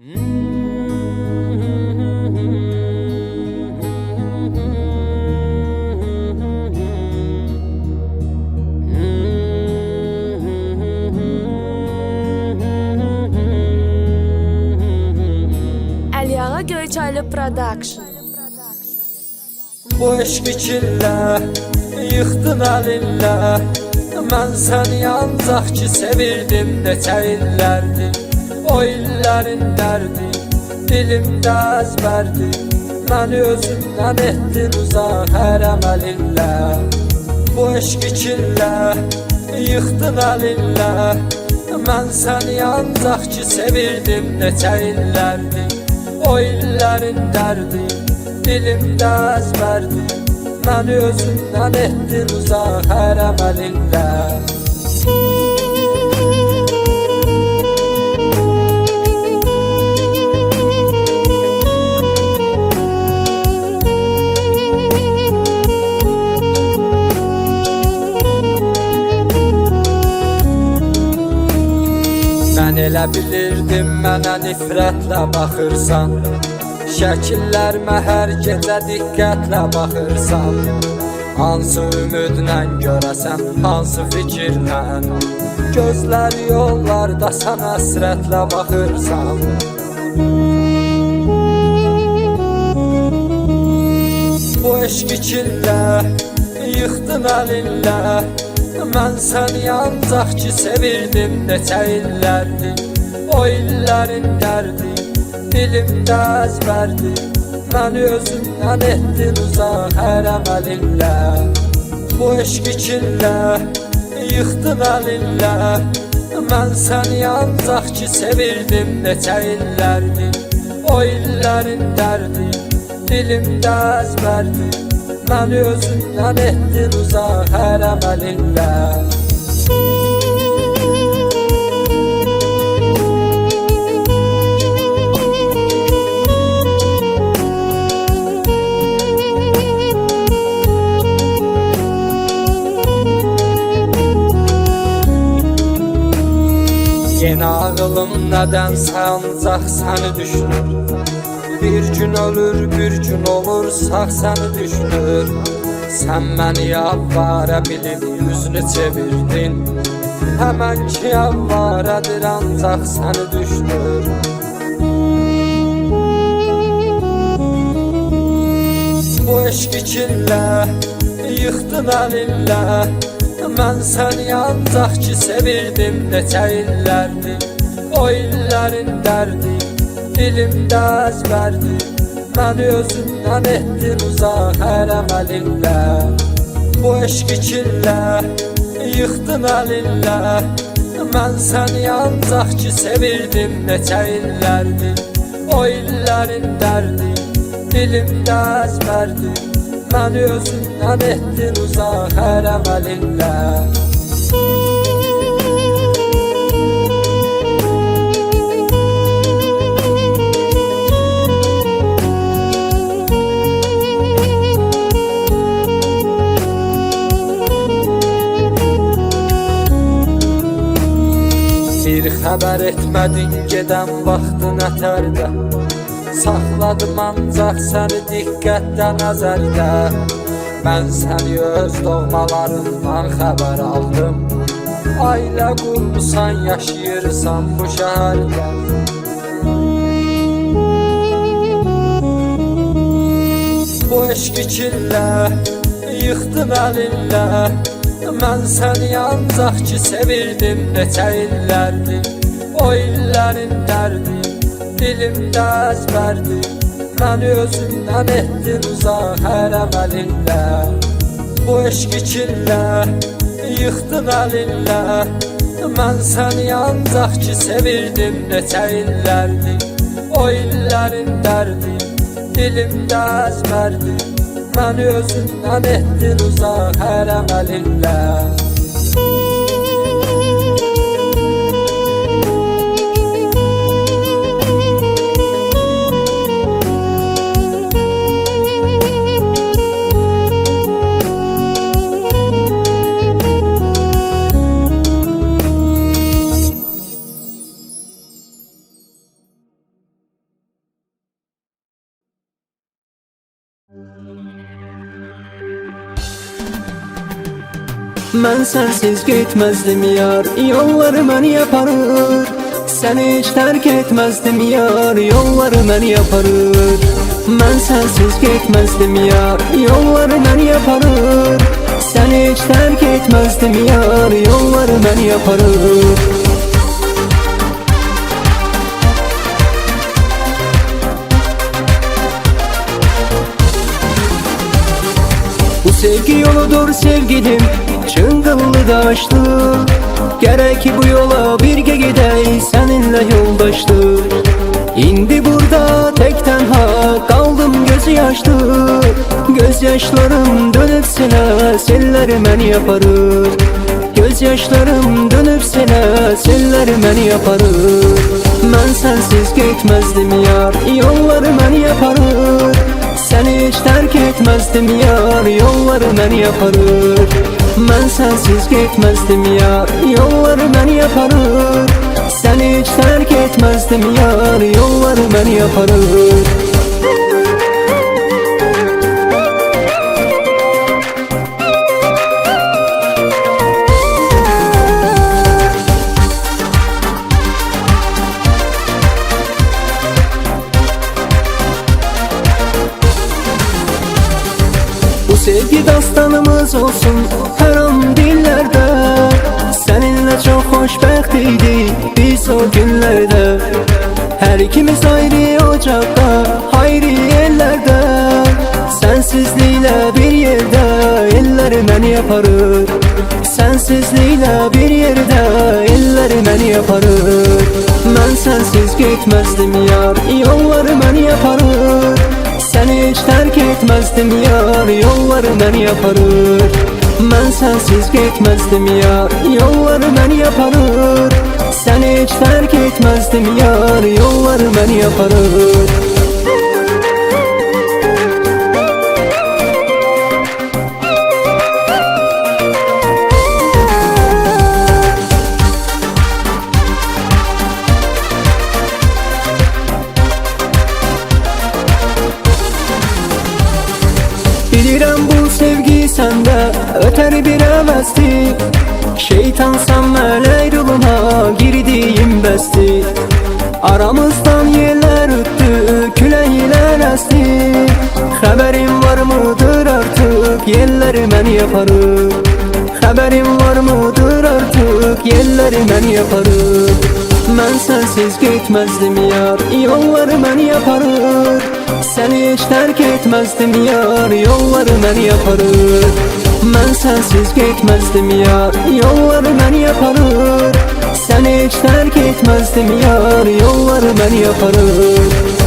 Əliağa Göyçaylı Production. Bu eşq içində yıxdın əlinlə Mən səni ancaq ki sevirdim neçə illərdir O illərin dərdi dilimdə əzbərdir Məni özündən etdin uzaq hər əməlinlə Bu eşq içində yıxdın əlinlə Mən səni ancaq ki sevirdim neçə illərdir O illərin dərdi dilimdə əzbərdir Məni özündən etdin uzaq hər əməlinlə elə bilirdim mənə nifrətlə baxırsan Şəkillərimə hər gecə diqqətlə baxırsan Hansı ümidlə görəsən, hansı fikirlə Gözlər yollarda sən həsrətlə baxırsan Bu eşq içində yıxdın əlinlə Mən səni ancaq ki sevirdim neçə illərdir O illərin dərdi dilimdə əzbərdir Məni özündən etdin uzaq hər əməlinlə Bu eşq içində yıxdın əlinlə Mən səni ancaq ki sevirdim neçə illərdir O illərin dərdi dilimdə əzbərdir Məni özündən etdin uzaq hər əməlinlə Yeni ağılım nədənsə ancaq səni düşünür. Bir gün ölür, bir gün olur, səni düşünür. Sən məni avara bilib üzünü çevirdin. Həmən ki avaradır ancaq səni düşünür. Bu eşq içində yıxdın əlinlə Mən səni ancaq ki sevirdim neçə illərdir O illərin dərdi dilimdə əzbərdir Məni özündən etdin uzaq hər əməlinlə Bu eşq içində yıxdın əlinlə Mən səni ancaq ki sevirdim neçə illərdir O illərin dərdi dilimdə əzbərdir Məni özündən etdin uzaq hər əməlinlə Bir xəbər etmədin gedən vaxtın ətərdə Saxladım ancaq səni diqqətdə nəzərdə Mən səni öz doğmalarından xəbər aldım. Ailə qurmusan, yaşayırsan bu şəhərdə. Bu eşq içində yıxdın əlinlə Mən səni ancaq ki sevirdim neçə illərdir O illərin dərdi dilimdə əzbərdir Məni özündən etdin uzaq hər əməlinlə Bu eşq içində yıxdın əlinlə Mən səni ancaq ki sevirdim neçə illərdir O illərin dərdi dilimdə əzbərdir Məni özündən etdin uzaq hər əməlinlə Mən sənsiz getməzdim yar Yolları mən yaparır Səni heç tərk etməzdim yar Yolları mən yaparır Mən sənsiz getməzdim yar Yolları mən yaparır Səni heç tərk etməzdim yar Yolları mən yaparır Bu sevgi yoludur sevgilim Çıngıllı daşlı Gerek bu yola birge gidey Seninle yoldaşlı İndi burada tek tenha Kaldım gözü yaşlı Gözyaşlarım dönüp sene Selleri men yaparır. Gözyaşlarım dönüp sene Selleri men yaparır. Ben sensiz gitmezdim yar Yolları men yaparır. Seni hiç terk etmezdim yar Yolları ben yaparır Ben sensiz gitmezdim yar Yolları ben yaparır Seni hiç terk etmezdim yar Yolları ben yaparır Bu sevgi dastanımız olsun Her ikimiz ayrı ocakta, ayrı yerlerde. Sensizliğiyle bir yerde elleri men yaparır. Sensizliğiyle bir yerde elleri men yaparır. Ben sensiz gitmezdim yar yolları men yaparır. Seni hiç terk etmezdim yar Yolları ben yaparır. Ben sensiz gitmezdim yar Yolları ben yaparır Seni hiç terk etmezdim yar Yolları ben yaparır Aramızdan yerlər ötdü, küləklər əsdi Xəbərin var mıdır artıq, yerləri mən yaparım. Xəbərin var mıdır artıq, yerləri mən yaparım. Mən sənsiz getməzdim yar, yolları mən yaparır Seni hiç terk etmezdim yar Yolları ben yaparır Ben sensiz gitmezdim yar Yolları ben yaparır Seni hiç terk etmezdim yar Yolları ben yaparır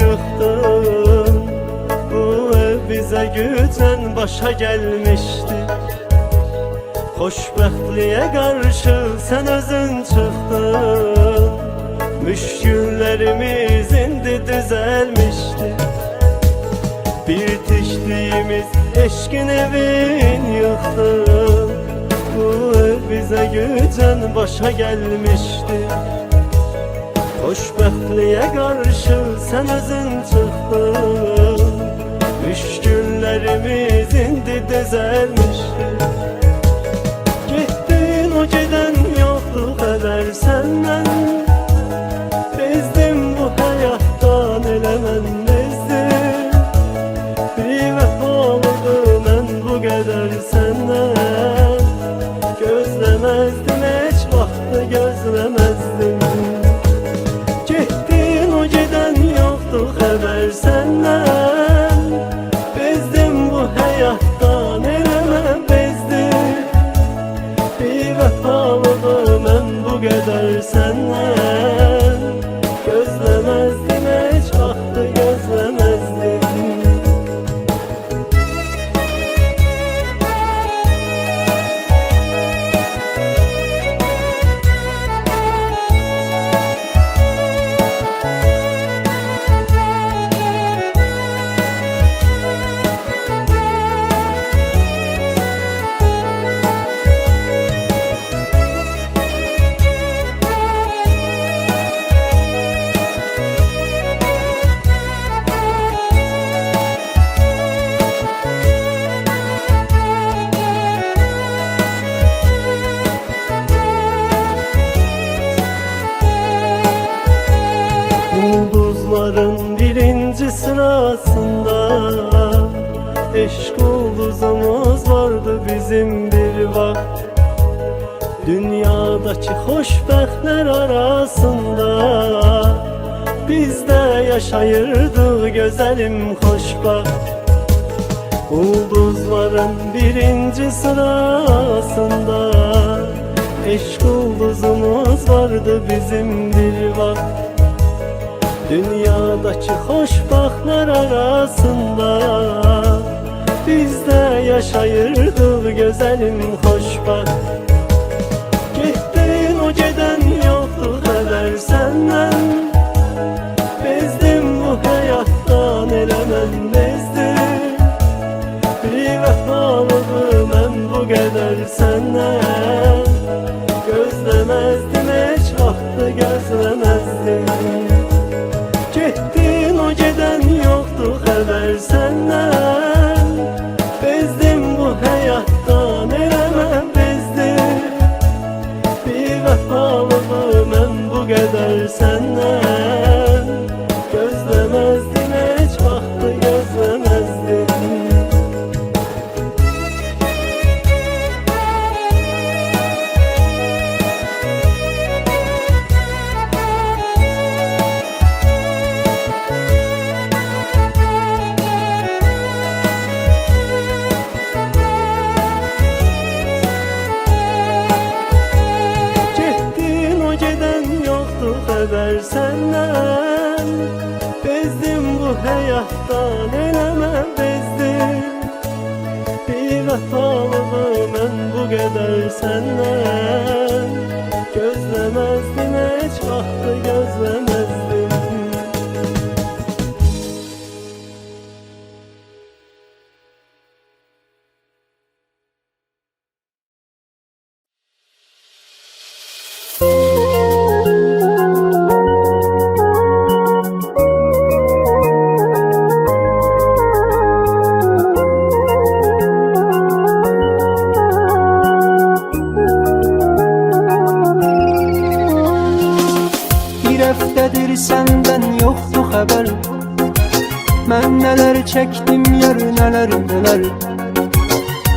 yıktın. Bu ev bize güten başa gelmişti. Hoşbəxtliyə qarşı sen özün çıxdın. Müşküllərimiz indi düzəlmişdi. Bir tiktiğimiz eşkin evin yıktın Bu ev bize güten başa gelmişti Xoşbəxtliyə qarşı sən özün çıxdın Müşküllərimiz indi düzəlmişdi Getdin o gedən yoxdur xəbər səndən Dünyadaki hoşbəxtlər arasında Biz de yaşayırdık güzelim xoşbaxt Ulduzların birinci sırasında Eşk ulduzumuz vardı bizim bir vakit Dünyadaki hoşbaxtlar arasında Biz de yaşayırdık güzelim səndən Bezdim bu həyatdan elə mən bezdim Bir vəfalığı mən bu qədər səndən elə mən bezdim Bir vəfalığı mən bu qədər səndən Gözləməzdim nələr çəkdim yar nələr nələr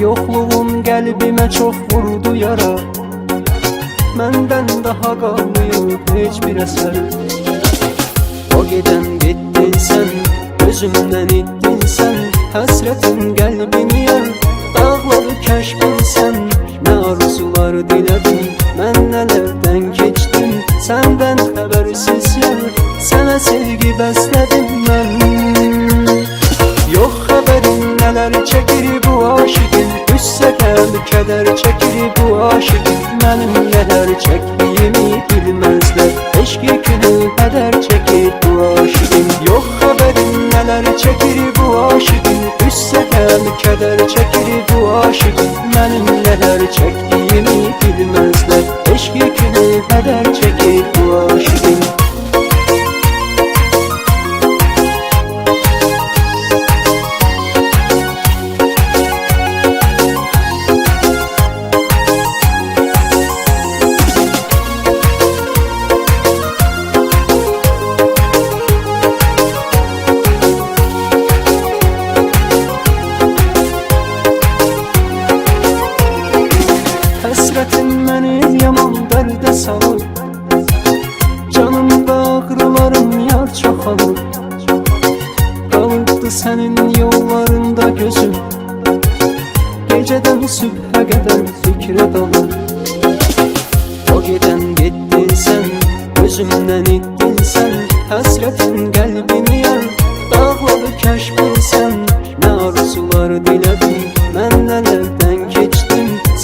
Yoxluğun qəlbimə çox vurdu yara. Məndən daha qalmayıb heç bir əsər O gedən getdin sən, gözümdən itdin sən Həsrətin qəlbimi yar, dağları kəşfin sən Nə arzular dilədin, mən nələrdən keçdim Səndən xəbərsiz yar, sənə sevgi bəslədim nələr çəkdiyimi bilməzlər Eşq yükünü hədər çəkir bu aşiqin Yox xəbərin nələr çəkir bu aşiqin Üssəkəm kədər çəkir bu aşiqin Mənim nələr çəkdiyimi bilməzlər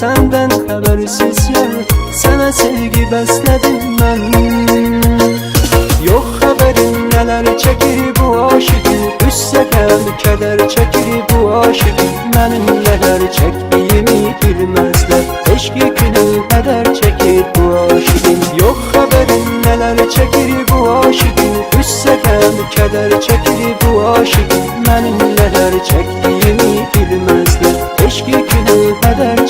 Səndən xəbərsiz yar Sənə sevgi bəslədim mən Yox xəbərin nələr çəkir bu aşıqın Üssəkəm kədər çəkir bu aşıqın Mənim nələr çəkdiyimi bilməzlər Eşqi günü qədər çəkir bu aşıqın Yox xəbərin nələr çəkir bu aşıqın Üssəkəm kədər çəkir bu aşıqın Mənim nələr çəkdiyimi bilməzlər Eşqi günü qədər